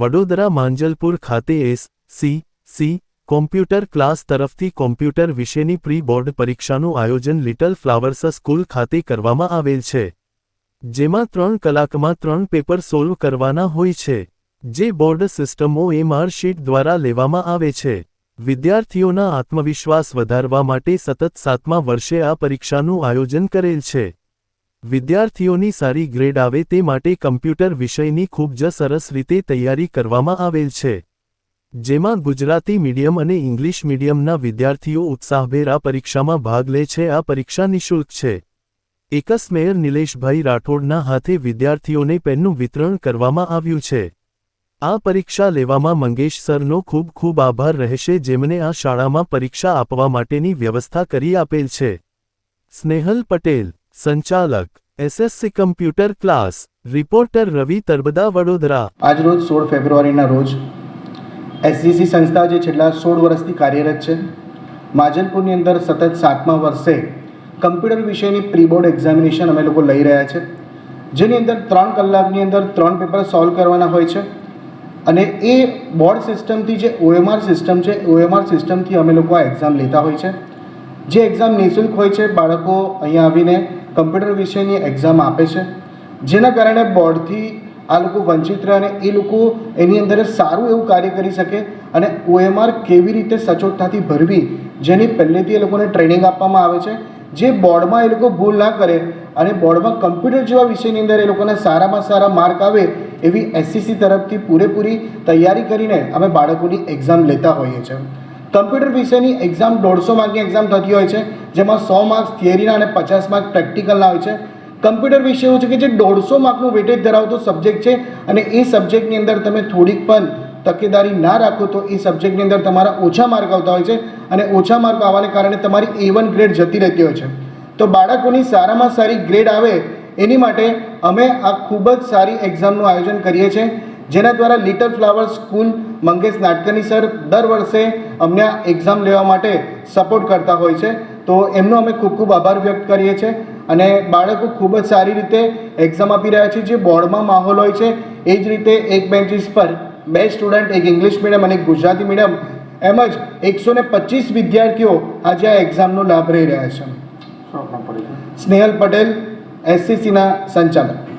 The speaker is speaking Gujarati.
વડોદરા માંજલપુર ખાતે S, C C, computer class તરફથી કોમ્પ્યુટર વિશેની પ્રી બોર્ડ પરીક્ષાનું આયોજન લિટલ ફ્લાવર્સ સ્કૂલ ખાતે કરવામાં આવેલ છે, જેમાં ત્રણ કલાકમાં ત્રણ પેપર સોલ્વ કરવાના હોય છે, જે બોર્ડ સિસ્ટમો એમઆર શીટ દ્વારા લેવામાં આવે છે. વિદ્યાર્થીઓના આત્મવિશ્વાસ વધારવા માટે સતત સાતમા વર્ષે આ પરીક્ષાનું આયોજન કરેલ છે. વિદ્યાર્થીઓની સારી ગ્રેડ આવે તે માટે કમ્પ્યુટર વિષયની ખૂબ જ સરસ રીતે તૈયારી કરવામાં આવેલ છે. જેમાં ગુજરાતી મીડિયમ અને ઇંગ્લિશ મીડિયમના વિદ્યાર્થીઓ ઉત્સાહભેર આ પરીક્ષામાં ભાગ લે છે. આ પરીક્ષા નિઃશુલ્ક છે. એકસ મેયર નિલેશભાઈ રાઠોડના હાથે વિદ્યાર્થીઓને પેનનું વિતરણ કરવામાં આવ્યું છે. આ પરીક્ષા લેવામાં મંગેશ સરનો ખૂબ ખૂબ આભાર રહેશે જેમને આ શાળામાં પરીક્ષા આપવા માટેની વ્યવસ્થા કરી આપેલ છે. સ્નેહલ પટેલ સંચાલક SSC computer class reporter Ravi Tarbada Vadodara આજ રોજ સોળ ફેબ્રુઆરીના રોજ એસજીસી સંસ્થા જે છેલ્લા સોળ વર્ષથી કાર્યરત છે, માજલપુરની અંદર સતત સાતમા વર્ષે કમ્પ્યુટર વિષયની પ્રી બોર્ડ એક્ઝામિનેશન અમે લોકો લઈ રહ્યા છે, જેની અંદર ત્રણ કલાકની અંદર ત્રણ પેપર સોલ્વ કરવાના હોય છે અને એ બોર્ડ સિસ્ટમથી જે ઓએમઆર સિસ્ટમ છે ઓએમઆર સિસ્ટમથી અમે લોકો આ એક્ઝામ લેતા હોય છે. જે એક્ઝામ નિઃશુલ્ક હોય છે, બાળકો અહીંયા આવીને કમ્પ્યુટર વિષયની એક્ઝામ આપે છે. જેના કારણે બોર્ડથી આ લોકો વંચિત રહે અને એ લોકો એની અંદર સારું એવું કાર્ય કરી શકે અને ઓએમઆર કેવી રીતે સચોટતાથી ભરવી જેની પહેલેથી એ લોકોને ટ્રેનિંગ આપવામાં આવે છે. જે બોર્ડમાં એ લોકો ભૂલ ના કરે અને બોર્ડમાં કમ્પ્યુટર જેવા વિષયની અંદર એ લોકોને સારામાં સારા માર્ક આવે એવી એસસીસી તરફથી પૂરેપૂરી તૈયારી કરીને અમે બાળકોની એક્ઝામ લેતા હોઈએ છીએ. કમ્પ્યુટર વિષયની એક્ઝામ દોઢસો માર્કની એક્ઝામ થતી હોય છે, જેમાં સો માર્ક્સ થિયરીના અને પચાસ માર્ક પ્રેક્ટિકલના હોય છે. કમ્પ્યુટર વિષય એવું છે કે જે દોઢસો માર્કનું વેટેજ ધરાવતો સબ્જેક્ટ છે અને એ સબ્જેક્ટની અંદર તમે થોડીક પણ તકેદારી ના રાખો તો એ સબ્જેક્ટની અંદર તમારા ઓછા માર્ક આવતા હોય છે અને ઓછા માર્ક આવવાને કારણે તમારી એ વન ગ્રેડ જતી રહેતી હોય છે. તો બાળકોની સારામાં સારી ગ્રેડ આવે એની માટે અમે આ ખૂબ જ સારી એક્ઝામનું આયોજન કરીએ છીએ. જેના દ્વારા લિટલ ફ્લાવર સ્કૂલ મંગેશ નાટકની સર દર વર્ષે અમને આ એક્ઝામ લેવા માટે સપોર્ટ કરતા હોય છે. તો એમનો અમે ખૂબ ખૂબ આભાર વ્યક્ત કરીએ છીએ અને બાળકો ખૂબ જ સારી રીતે એક્ઝામ આપી રહ્યા છે. જે બોર્ડમાં માહોલ હોય છે એ જ રીતે એક બેન્ચીસ પર બે સ્ટુડન્ટ એક ઇંગ્લિશ મીડિયમ અને એક ગુજરાતી મીડિયમ એમ જ એકસો ને પચીસ વિદ્યાર્થીઓ આજે આ એક્ઝામનો લાભ લઈ રહ્યા છે. સ્નેહલ પટેલ એસસીસીના સંચાલક.